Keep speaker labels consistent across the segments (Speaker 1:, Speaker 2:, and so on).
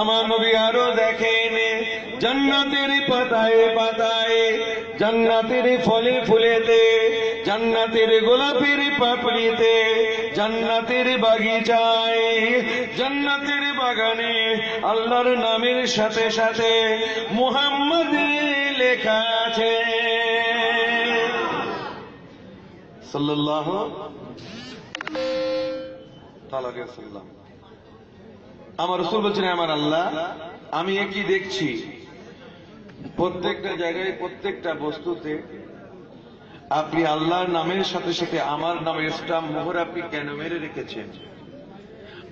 Speaker 1: আমার নবী আরও দেখেন, জান্নাতের পাতায় পাতায়, জান্নাতের ফলে ফুলেতে, জান্নাতের গোলাপের পাপড়িতে, জান্নাতের বাগিচায়, জান্নাতের বাগানে আল্লাহর নামের সাথে সাথে মুহাম্মদ লেখা আছে। সাল্লাল্লাহু তাআলা সাল্লাম আমার রসুল বলছেন, আমার আল্লাহ, আমি একই দেখছি। প্রত্যেকটা জায়গায়, প্রত্যেকটা বস্তুতে আপনি আল্লাহর নামের সাথে সাথে আমার নামের স্টাম মোহর আপনি কেন মেরে রেখেছেন?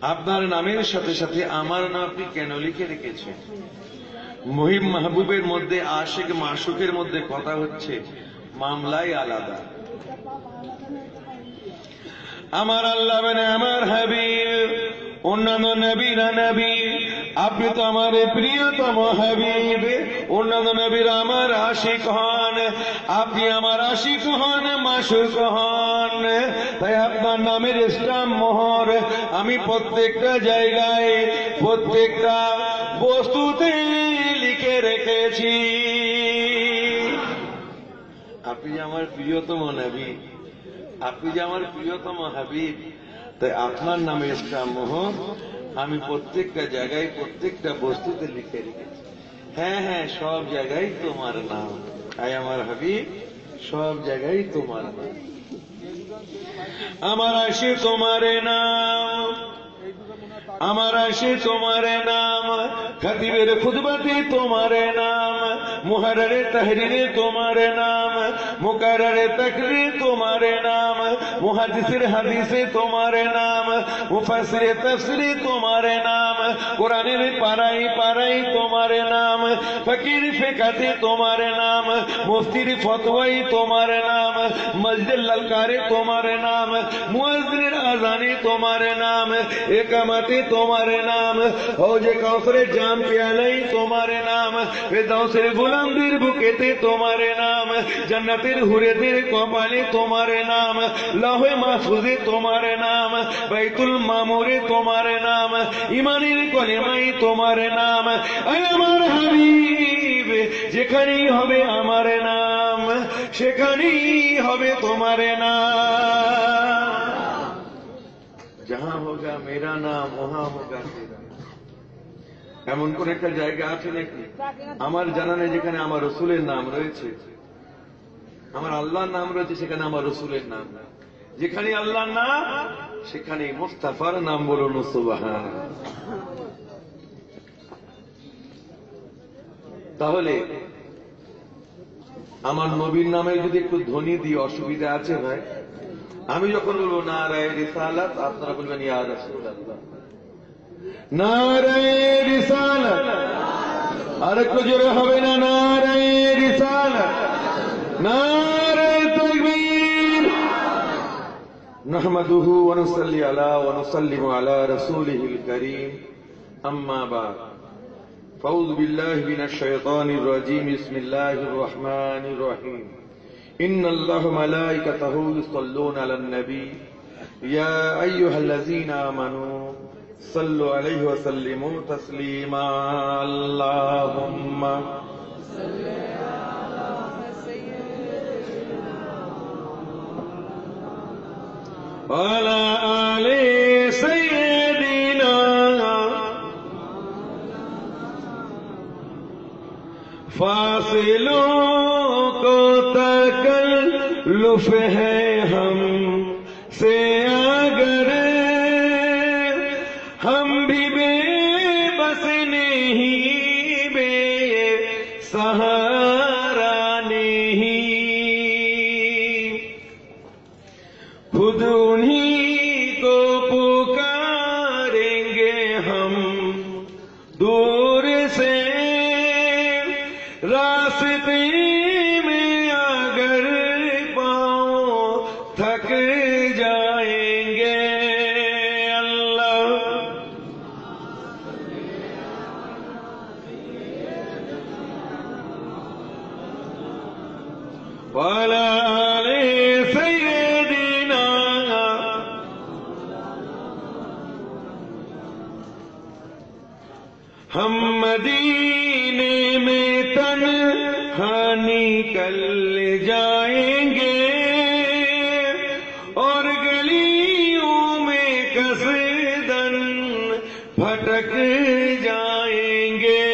Speaker 1: আপনার নামের সাথে সাথে আমার নাম আপনি কেন লিখে রেখেছেন? মহিম মাহবুবের মধ্যে, আশেক মাসুকের মধ্যে কথা হচ্ছে মামলাই আলাদা। আমার আল্লাহ মানে আমার হাবিব। অন্যান্য নবীরা নবী, আপনি তো আমার প্রিয়তম হাবিব। অন্যান্য নবীরা আমার আশিক হন, আপনি আমার আশিক হন, মাসুক হন। তাই আপনার নামের ইসলাম মোহর আমি প্রত্যেকটা জায়গায়, প্রত্যেকটা বস্তুতে লিখে রেখেছি। আপনি আমার প্রিয়তম নবী, আপনি যে আমার প্রিয়তম হাবিব তাই আপনার নামে ইসলাম মোহন আমি প্রত্যেকটা জায়গায় প্রত্যেকটা বস্তুতে লিখে রেখেছি। হ্যাঁ হ্যাঁ সব জায়গায় তোমার নাম। তাই আমার হাবি সব জায়গায় তোমার নাম। আমার আসে তোমার নাম। আমার আসে তোমার নাম। خطیب خدبتی تمہارے نام محرر تحریر تمہارے نام مقرر تقریر تمہارے نام محدثر حدیث تمہارے نام مفسر تفسیر تمہارے نام قرآن میں پارائی پارائی تمہارے نام فقیر فقاتی تمہارے نام مفتی فتوائی تمہارے نام مسجد للکاری تمہارے نام مؤذن آزانی تمہارے نام اکامتی تمہارے نام حوج کوثر جان জাম পেয়ালাই তোমার নাম ফেদাউসের গোলামদের বুকেতে তোমার নাম জান্নাতের হুরেদের কপালে তোমার নাম লহে মাহফুজে তোমার নাম বাইতুল মামুরে তোমার নাম ইমানের কলেমাই তোমার নাম আয় আমার হাবিব যেখানেই হবে আমার নাম সেখানেই হবে তোমার নাম जहां होगा मेरा नाम वहां होगा तेरा এমন কোন একটা জায়গা আছে নাকি? আমার জানা নেই যেখানে আমার রসুলের নাম রয়েছে। আমার আল্লাহর নাম রয়েছে, সেখানে আমার রসুলের নাম যেখানে আল্লাহর নাম, সেখানে মুস্তাফার নাম বলুন সুবাহান। তাহলে, আমার নবীর নামে যদি একটু ধ্বনি দিই, অসুবিধা আছে ভাই? আমি যখন বলব না রায় রিসালাত আপনারা বলবেন, ইয়া রাসূলুল্লাহ নারায় রিসালাত আর একটু জোরে হবে না নারায় রিসালাত নারায় তাকবীর نحمده ونصلي على ونسلم على رسوله الكريم أما بعد فأعوذ بالله من الشيطان الرجيم بسم الله الرحمن الرحيم إن الله ملائكته يصلون على النبي يا أيها الذين آمنوا صلو علیہ وسلم تسلیما اللہم وعلى آل سيدنا فاصلوں کو تکلف ہے ہم سے سہارا نہیں۔ خود انہی کو پکاریں گے ہم۔ دور سے راستے ہم مدینے میں تن ہانی کل جائیں گے اور گلیوں میں کس دن پھٹک جائیں گے۔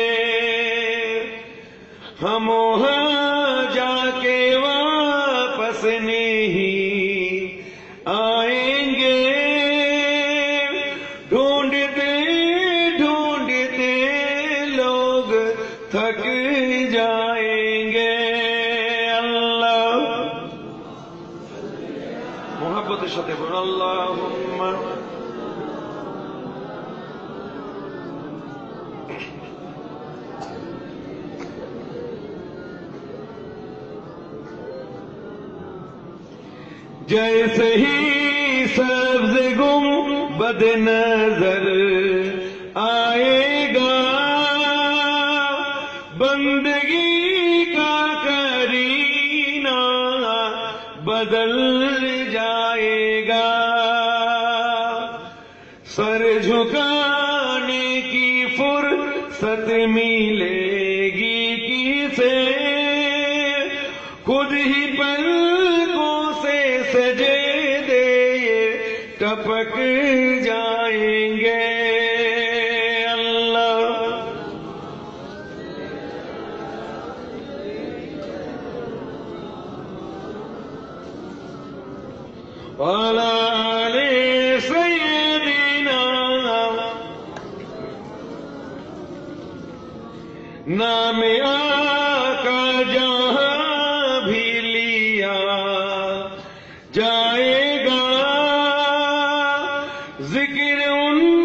Speaker 1: ہم وہاں جا کے واپس نہیں صدقنا اللهم. جیسے ہی سبز گم بد نظر آئے گا بندگی کا کرینا بدل فرصت ملے گی کسے؟ خود ہی پلکوں سے سجے دے ٹپک جا نام آقا جہاں بھی لیا جائے گا ذکر ان